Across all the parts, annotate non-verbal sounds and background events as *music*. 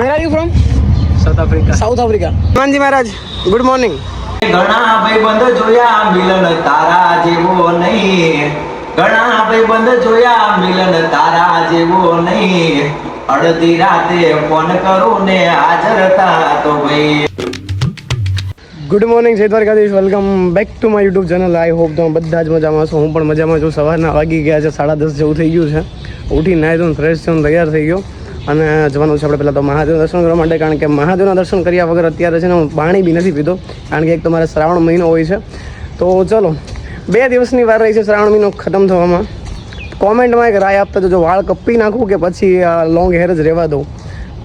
Where are you from South Africa South Africa Hanumanji Maharaj good morning ઘણા ભાઈબંધ જોયા મિલન તારા જેવો નહીં. ઘણા ભાઈબંધ જોયા મિલન તારા જેવો નહીં. અડધી રાતે ફોન કરું ને હાજર હતા તો ભાઈ. ગુડ મોર્નિંગ જય Dwarkadhish. Welcome back to my YouTube channel I hope તમે બધા જ મજામાં છો. હું પણ મજામાં છું. સવારના વાગી ગયા છે સાડા દસ જેવું થઈ ગયું છે. ઉઠી નાહી ધોઈને ફ્રેશ થઈને તૈયાર થઈ ગયો. અને જવાનું છે આપણે પહેલાં તો મહાદેવના દર્શન કરવા માટે, કારણ કે મહાદેવના દર્શન કર્યા વગર અત્યારે છે ને હું પાણી બી નથી પીધો કારણ કે એક તો મારે શ્રાવણ મહિનો હોય છે. તો ચલો, બે દિવસની વાર રહી છે શ્રાવણ મહિનો ખતમ થવામાં. કોમેન્ટમાં એક રાય આપતા જો વાળ કપી નાખું કે પછી લોંગ હેર જ રહેવા દઉં?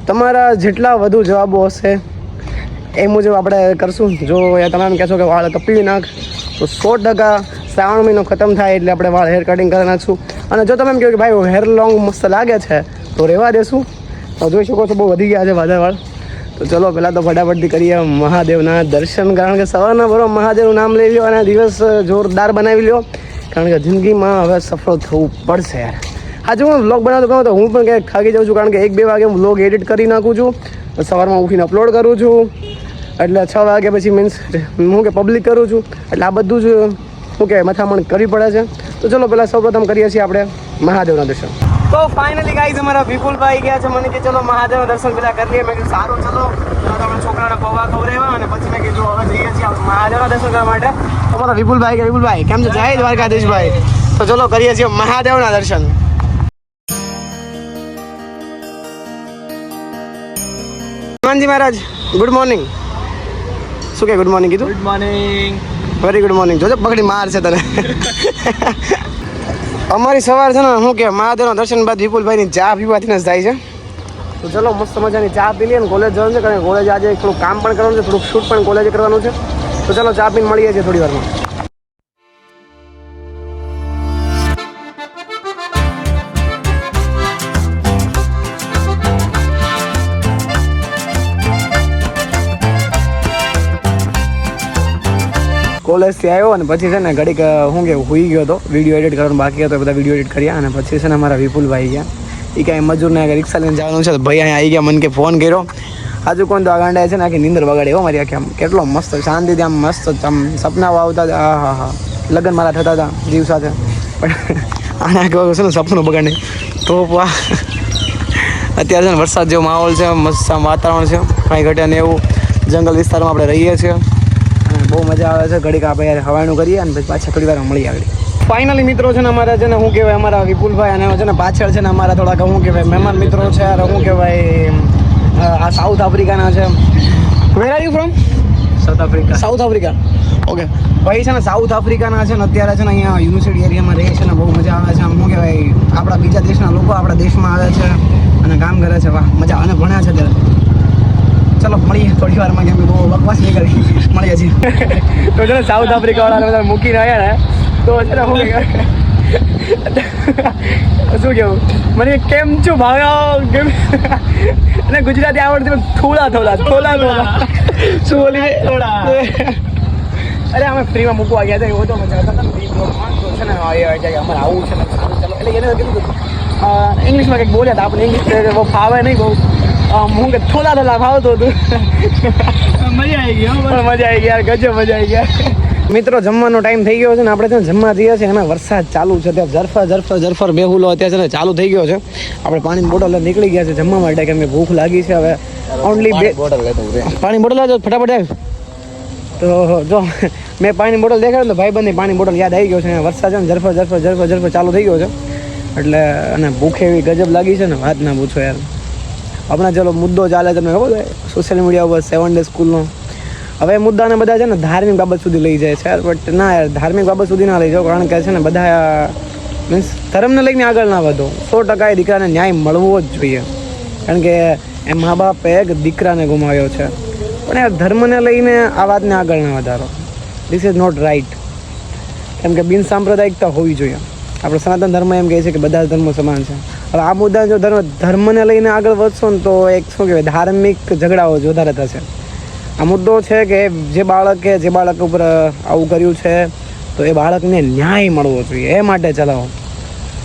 તમારા જેટલા વધુ જવાબો હશે, એ મુજબ આપણે કરશું. જો તમે એમ કહેશો કે વાળ કપી નાખ, તો સો ટકા શ્રાવણ મહિનો ખતમ થાય એટલે આપણે વાળ હેર કટિંગ કરી નાખશું. અને જો તમે એમ કહો કે ભાઈ, હેર લોંગ મસ્ત લાગે છે તો રહેવા દેશું. તો જોઈ શકો છો બહુ વધી ગયા છે વાદળવાળ. તો ચલો, પહેલાં તો ફટાફટથી કરીએ મહાદેવના દર્શન. કારણ કે સવારના બરો મહાદેવનું નામ લઈ લ્યો અને દિવસ જોરદાર બનાવી લ્યો. કારણ કે જિંદગીમાં હવે સફળ થવું પડશે યાર. આજે હું વ્લોગ બનાવતો કહું તો હું પણ ક્યાંક ખાગી જાઉં છું, કારણ કે એક બે વાગે હું વ્લોગ એડિટ કરી નાખું છું. સવારમાં ઉઠીને અપલોડ કરું છું. એટલે છ વાગે પછી મીન્સ હું કે પબ્લિક કરું છું. એટલે આ બધું જ શું કે મથામણ કરવી પડે છે. તો ચલો, પહેલાં સૌપ્રથમ કરીએ છીએ આપણે મહાદેવના દર્શન. તો ફાઇનલી ગાઈઝ અમારા વિપુલભાઈ ગયા છે. મને કે ચલો મહાદેવના દર્શન પેલા કરી લઈએ. મેં કીધું સારું ચલો. તમે છોકરાને પૌવા ખવડાવ્યા અને પછી મેં કીધું હવે જઈએ છીએ મહાદેવના દર્શન કરવા માટે. તો મારા વિપુલભાઈ કે વિપુલભાઈ કેમ છે? જય દ્વારકાધીશભાઈ. તો ચલો કરીએ છીએ મહાદેવના દર્શન. હનુમાનજી મહારાજ ગુડ મોર્નિંગ શું કે ગુડ મોર્નિંગ કીધું? Good morning very good morning જોજો પકડી માર છે તને. *laughs* અમારી સવાર છે ને, શું કે, મહાદેવના દર્શન બાદ વિપુલભાઈની ચા પીવાથી જ થાય છે. તો ચલો, મસ્ત મજાની ચા પી લઈએ કોલેજ જવાનું છે, કારણ કે કોલેજ આજે થોડું કામ પણ કરવાનું છે, થોડુંક શૂટ પણ કોલેજે કરવાનું છે. તો ચલો, ચા પીને મળીએ છીએ થોડી વારમાં. કોલેજથી આવ્યો અને પછી છે ને ઘડીક શું કે હોઈ ગયો હતો વીડિયો એડિટ કરવાનું બાકી હતો બધા વીડિયો એડિટ કર્યા અને પછી છે ને અમારા વિપુલભાઈ ગયા. એ કાંઈ મજૂરને આગળ રિક્ષા લઈને જવાનું છે, તો ભાઈ અહીંયા આવી ગયા, મને કે ફોન કર્યો. આજુ કોણ તો આ ગાંડા છે ને આખી નીંદર બગાડે હો મારી આખી આમ, કેટલો મસ્ત, શાંતિથી આમ મસ્ત આમ સપનાઓ આવતા હતા. હા હા. લગ્ન મારા થતા હતા, જીવ સાથે. પણ આના કેવું છે ને સપનું બગાડે. તો પા અત્યારે છે ને વરસાદ જેવો માહોલ છે, મસ્ત વાતાવરણ છે, કાંઈ ઘટે ને એવું. જંગલ વિસ્તારમાં આપણે રહીએ છીએ. અને બહુ મજા આવે છે. ઘડીક આપણે યાર હવાનું કરીએ અને પછી પાછા થોડી વાર મળી આગળ. ફાઇનલી મિત્રો છે ને અમારા છે ને શું કહેવાય અમારા વિપુલભાઈ અને છે ને પાછળ છે ને અમારા થોડાક શું કહેવાય મહેમાન મિત્રો છે યાર શું કહેવાય આ સાઉથ આફ્રિકાના છે. Where are you from South Africa South Africa okay ભાઈ છે ને સાઉથ આફ્રિકાના છે ને અત્યારે છે ને અહીંયા યુનિવર્સિટી એરિયામાં રહે છે ને બહુ મજા આવે છે. આમ શું કહેવાય આપણા બીજા દેશના લોકો આપણા દેશમાં આવે છે અને કામ કરે છે. વાહ મજા અને ભણ્યા છે ત્યારે ચલો મળીએ થોડી વારમાં કેમ બહુ બકવાસ નહીં કરી મળીએ છીએ *laughs* તો છે ને સાઉથ આફ્રિકા વાળા બધા મૂકીને આવ્યા ને તો છે ને હું *laughs* શું કેવું? મને કેમ છું ભાગો કેમ? અને ગુજરાતી આવડતી પણ થોડા થોડા થોડા થોડા. શું બોલી? થોડા. અરે અમે ફ્રીમાં મૂકવા ગયા હતા એવું તો મજા આવતા હતા free બ્લોકમાં. તો છે ને આ એ કે અમારે આવું છે ને સારું ચાલો એટલે એને કીધું કે, અ, ઇંગ્લિશમાં કંઈક બોલ્યા હતા આપણે ઇંગ્લિશ બહુ ફાવે નહીં બહુ. આમ હું કે થોડા થોડા ફાવતું હતું. મજા આવી ગઈ પણ મજા આવી ગઈ યાર ગજબ મજા આવી ગયા મિત્રો જમવાનો ટાઈમ થઈ ગયો છે ને આપણે જમવા જઈએ છીએ. એના વરસાદ ચાલુ છે ત્યાં જરફર જરફર જરફર બેહુલો અત્યારે છે ને ચાલુ થઈ ગયો છે. આપણે પાણીની બોટલ નીકળી ગયા છે જમવા માટે કેમ કે ભૂખ લાગી છે હવે. ઓનલી બે પાણી બોટલ લાવજો ફટાફટ આવ. તો જો મેં પાણી બોટલ દેખાડ્યું તો ભાઈ બંધ પાણી બોટલ યાદ આવી ગયો છે. વરસાદ છે ને જરફર જરફર જરફર જરફર ચાલુ થઈ ગયો છે. એટલે અને ભૂખ એવી ગજબ લાગી છે ને વાત ના પૂછો યાર. હમણાં ચલો મુદ્દો ચાલે તમને ખબર છે? સોશિયલ મીડિયા ઉપર સેવન ડે સ્કૂલનો હવે મુદ્દાને બધા છે ને ધાર્મિક બાબત સુધી લઈ જાય છે યાર બટ ના યાર, ધાર્મિક બાબત સુધી ના લઈ જાઓ કારણ કે છે ને બધા મીન્સ ધર્મને લઈને આગળ ના વધો. સો ટકા એ દીકરાને ન્યાય મળવો જ જોઈએ. કારણ કે એ મા બાપે એક દીકરાને ગુમાવ્યો છે. પણ યાર, ધર્મને લઈને આ વાતને આગળ ના વધારો. દિસ ઇઝ નોટ રાઈટ કેમ કે બિનસાંપ્રદાયિકતા હોવી જોઈએ. આપણો સનાતન ધર્મ એમ કહે છે કે બધા જ ધર્મો સમાન છે. હવે આ મુદ્દા જો ધર્મ ધર્મને લઈને આગળ વધશો ને તો એક શું કહેવાય, ધાર્મિક ઝઘડાઓ જ વધારે થશે. આ મુદ્દો છે કે જે બાળકે જે બાળક ઉપર આવું કર્યું છે, તો એ બાળકને ન્યાય મળવો જોઈએ. એ માટે ચલાવો.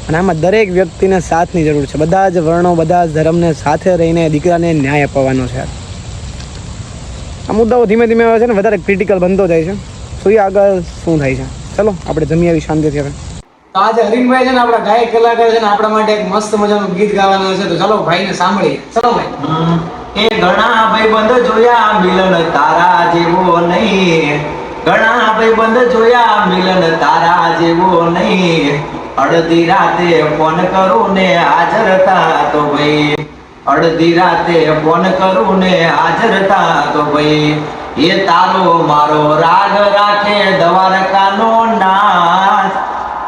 અને આમાં દરેક વ્યક્તિને સાથની જરૂર છે. બધા જ વર્ણો, બધા જ ધર્મને સાથે રહીને દીકરાને ન્યાય અપાવવાનો છે. આ મુદ્દાઓ ધીમે ધીમે આવે છે ને, વધારે ક્રિટિકલ બનતો જાય છે. જોઈએ આગળ શું થાય છે? ચલો, આપણે જમી આવી શાંતિથી હવે. તો આજે હરીનભાઈ છે ને આપણા ગાયક કલાકાર છે ને આપણા માટે એક મસ્ત મજાનું ગીત ગાવાના છે. તો ચલો ભાઈને સાંભળીએ. ચલો ભાઈ. એ ઘણા ભાઈબંધ જોયા મિલન તારા જેવો નહીં. ઘણા ભાઈબંધ જોયા મિલન તારા જેવો નહીં. અડધી રાતે ફોન કરું ને હાજર થા તો ભાઈ. અડધી રાતે ફોન કરું ને હાજર થા તો ભાઈ. એ તારો મારો રાગ રાખે દ્વારકાનો નાથ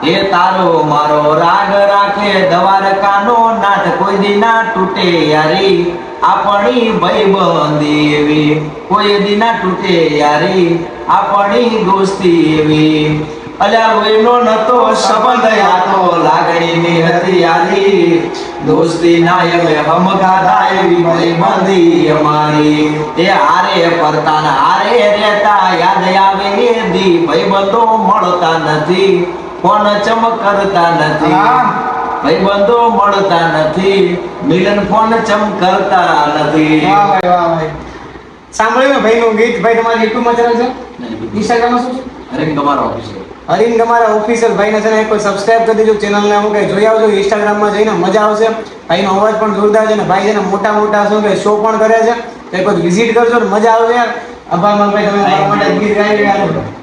એ તારો મારો રાગ રાખે દ્વારકાનો નાથ, કોઈ દી ના તૂટે યારી. આપણી ભાઈબંધી એવી, કોઈ દી ના તૂટે યારી. આપણી દોસ્તી એવી. અલ્યા કોઈનો નતો સંબંધ, આતો લાગણી લાગણીની હતી યારી દોસ્તી ના એમે હમ ગાધા એવી ભાઈબંધી અમારી. એ હારે ફરતા ને હારે રહેતા યાદ આવે દી દી ભાઈબંધો મળતા નથી. ફોન ચમક કરતા નથી? ભાઈબંધો મળતા નથી. મિલન ફોન ચમ કરતા નથી? વાહ ભાઈ વાહ ભાઈ. સાંભળ્યું ને ભાઈનું ગીત? ભાઈ તમારી યુટ્યુબમાં ચેનલ છે? ઇન્સ્ટાગ્રામમાં શું છે? અરે તમારો ઓફિસ હરીન તમારા ભાઈ ભાઈને છે ને કોઈ સબસ્ક્રાઇબ કરી દેજો ચેનલને હું કઈ જોઈ આવજો ઇન્સ્ટાગ્રામમાં જઈને મજા આવશે. ભાઈનો અવાજ પણ જોરદાર છે ને ભાઈ છે ને મોટા મોટા શું કે શો પણ કરે છે. તો એક વખત વિઝિટ કરજો ને મજા આવશે યાર. આભાર માનભાઈ તમે મારા માટે ગીત ગાઈ રહ્યા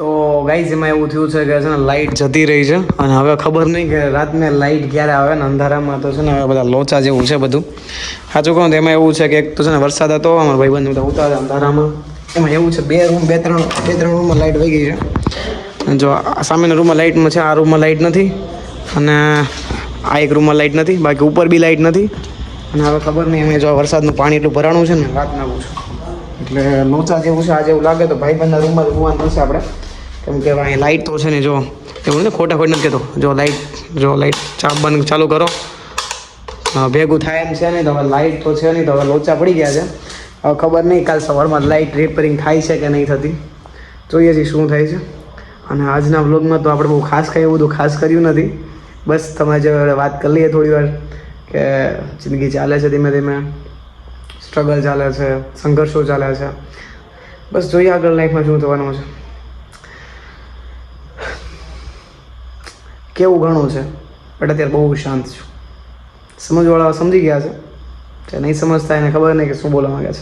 તો ગાઈઝ એમાં એવું થયું છે કે છે ને લાઇટ જતી રહી છે અને હવે ખબર નહીં કે રાતને લાઇટ ક્યારે આવે ને અંધારામાં તો છે ને હવે બધા લોચા જેવું છે બધું. સાચું કહું તો એમાં એવું છે કે એક તો છે ને વરસાદ હતો, અમારા ભાઈબંધ બધા ઉતારે અંધારામાં. એમાં એવું છે, બે રૂમ બે ત્રણ બે ત્રણ રૂમમાં લાઇટ વહી ગઈ છે. જો આ સામેના રૂમમાં લાઇટમાં છે, આ રૂમમાં લાઇટ નથી અને આ એક રૂમમાં લાઇટ નથી, બાકી ઉપર બી લાઇટ નથી. અને હવે ખબર નહીં, અમે જો વરસાદનું પાણી એટલું ભરાણું છે ને વાત ના પૂછો એટલે લોચા જેવું છે આજે એવું લાગે તો ભાઈબંધના રૂમમાં જ હોવાનું થશે આપણે. કેમ કે અહીં લાઇટ તો છે ને જો, એવું ને ખોટા ખોટ નથી કહેતો જો લાઇટ જો લાઇટ ચા બંધ ચાલુ કરો. ભેગું થાય એમ છે નહીં તો હવે લાઇટ તો છે નહીં તો હવે લોચા પડી ગયા છે. હવે ખબર નહીં કાલ સવારમાં લાઇટ રિપેરિંગ થાય છે કે નહીં થતી. જોઈએ છીએ શું થાય છે. અને આજના વ્લોગમાં તો આપણે બહુ ખાસ કાંઈ એવું બધું ખાસ કર્યું નથી. બસ તમારી જોડે વાત કરી લઈએ થોડી વાર કે જિંદગી ચાલે છે ધીમે ધીમે સ્ટ્રગલ ચાલે છે, સંઘર્ષો ચાલે છે. બસ જોઈએ આગળ લાઈફમાં શું થવાનું છે. કેવું ઘણું છે? બટ અત્યારે બહુ શાંત છું. સમજવાળા સમજી ગયા છે. જે નહીં સમજતા એને ખબર નહીં કે શું બોલવા માંગે છે.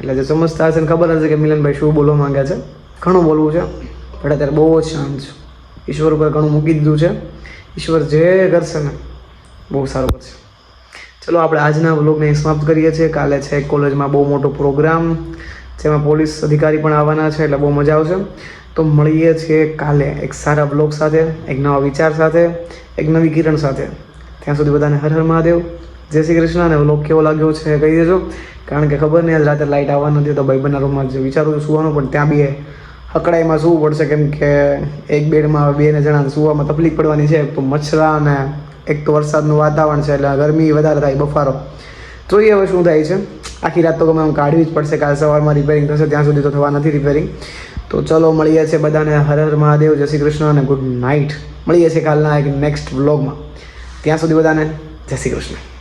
એટલે જે સમજતા હશે એને ખબર હશે કે મિલનભાઈ શું બોલવા માંગે છે. ઘણું બોલવું છે. પણ અત્યારે બહુ જ શાંત છું. ઈશ્વર ઉપર ઘણું મૂકી દીધું છે. ઈશ્વર જે કરશે ને, બહુ સારું કરશે. ચલો, આપણે આજના વ્લોગને સમાપ્ત કરીએ છીએ. કાલે છે કોલેજમાં બહુ મોટો પ્રોગ્રામ, જેમાં પોલીસ અધિકારી પણ આવવાના છે, એટલે બહુ મજા આવશે. તો મળીએ છીએ કાલે એક સારા બ્લોગ સાથે, એક નવા વિચાર સાથે, એક નવી કિરણ સાથે. ત્યાં સુધી બધાને હર હર મહાદેવ. જય શ્રી કૃષ્ણ અને વ્લોગ કેવો લાગ્યો છે કહી દેજો. કારણ કે ખબર નહીં, આજ રાતે લાઇટ આવવા નથી, તો ભાઈબંધના રૂમમાં વિચારું છું સુવાનું, પણ ત્યાં બી હકડાઈમાં સૂવું પડશે, કેમ કે એક બેડમાં બે ને જણાને સુવામાં તકલીફ પડવાની છે, તો મચ્છરા અને એક તો વરસાદનું વાતાવરણ છે, એટલે ગરમી વધારે થાય, બફારો. જોઈએ હવે શું થાય છે? આખી રાત તો ગમે આમ કાઢવી જ પડશે, કાલ સવારમાં રિપેરિંગ થશે, ત્યાં સુધી તો થવા નથી રિપેરિંગ તો ચલો, મળીએ છીએ બધાને. હર હર મહાદેવ. જય શ્રી કૃષ્ણ અને ગુડ નાઇટ. મળીએ છીએ કાલના એક નેક્સ્ટ વ્લોગમાં ત્યાં સુધી બધાને જય શ્રી કૃષ્ણ.